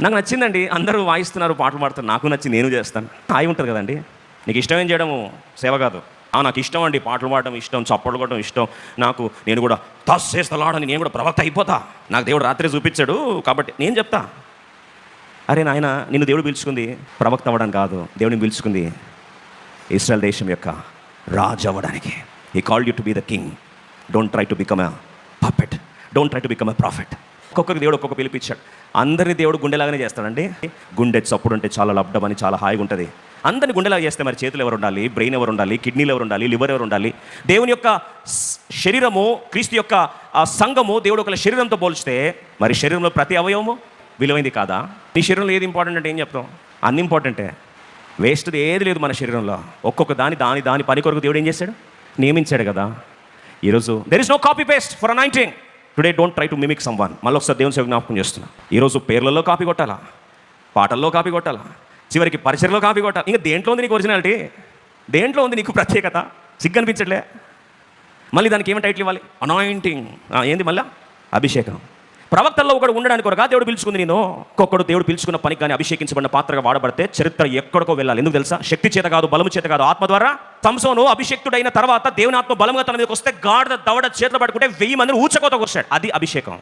నాకు నచ్చిందండి. అందరూ వాయిస్తున్నారు పాటలు పాడుతున్నారు. నాకు నచ్చింది నేను చేస్తాను. హాయి ఉంటుంది కదండి. నీకు ఇష్టం ఏం చేయడము? సేవ కాదు. ఆ నాకు ఇష్టం అండి. పాటలు పాడడం ఇష్టం చప్పట్లు కొట్టడం ఇష్టం. నాకు నేను కూడా తస్ చేస్తలాడని నేను కూడా ప్రవక్త అయిపోతా. నాకు దేవుడు రాత్రి చూపించాడు కాబట్టి నేను చెప్తా. అరే నాయన నిన్ను దేవుడు పిలుచుకుంది. ప్రవక్త అవ్వడానికి కాదు. దేవుడిని పిలుచుకుంది. ఇస్రాయల్ దేశం యొక్క రాజు అవ్వడానికి. ఈ call you to be the king don't try to become a perfect don't try to become a prophet ఒక్కొక్కరికి దేవుడు ఒక్కొక్క పిలిపించాడు అందరి దేవుడు గుండెలాగానే చేస్తాడండి. గుండె చప్పుడు ఉంటే చాలా లబ్డం అని చాలా హాయిగా ఉంటుంది. అందరిని గుండెలాగా చేస్తే మరి చేతులు ఎవరు ఉండాలి? బ్రెయిన్ ఎవరు ఉండాలి? కిడ్నీలు ఎవరు ఉండాలి? లివర్ ఎవరు ఉండాలి? దేవుని యొక్క శరీరము క్రీస్తు యొక్క ఆ సంఘము దేవుడు ఒకళ్ళ శరీరంతో పోల్చితే మరి శరీరంలో ప్రతి అవయవము విలువైంది కాదా? నీ శరీరంలో ఏది ఇంపార్టెంట్ అంటే ఏం చెప్తాం? అన్ని ఇంపార్టెంటే వేస్ట్ది ఏది లేదు మన శరీరంలో. ఒక్కొక్క దాని దాని దాని పని కొరకు దేవుడు ఏం చేశాడు? నియమించాడు కదా. ఈరోజు there is no copy paste for nineteen today don't try to mimic someone మళ్ళీ ఒకసారి దేవుని సేవ జ్ఞాపకం చేస్తున్నా. ఈరోజు పేర్లలో కాపీ కొట్టాలా? పాటల్లో కాపీ కొట్టాలా? చివరికి పరిచయలో కాపీ కొట్టాలి? ఇంకా దేంట్లో ఉంది నీకు ఒరిజినాలిటీ దేంట్లో ఉంది నీకు ప్రత్యేకత? సిగ్గు అనిపించట్లే మళ్ళీ దానికి ఏమి టైటిల్ ఇవ్వాలి? అనాయింటింగ్ ఏంది మళ్ళా? అభిషేకం. ప్రవక్తల్లో ఒకడు ఉండడానికి కొరగా దేవుడు పిలుచుకుంది నేను. ఒక్కొక్కడు దేవుడు పిలుచుకున్న పనికి కానీ అభిషేకించబడిన పాత్రగా వాడబడితే చరిత్ర ఎక్కడికో వెళ్ళాలి. ఎందుకు తెలుసా? శక్తి చేత కాదు బలము చేత కాదు. ఆత్మ ద్వారా సంసోను అభిషేక్తుడైన తర్వాత దేవుని ఆత్మ బలంగా తన మీదకి వస్తే గాడ దవడ చేతులు పట్టుకుంటే వెయ్యి మందిని ఊచకోత వచ్చాడు అది అభిషేకం.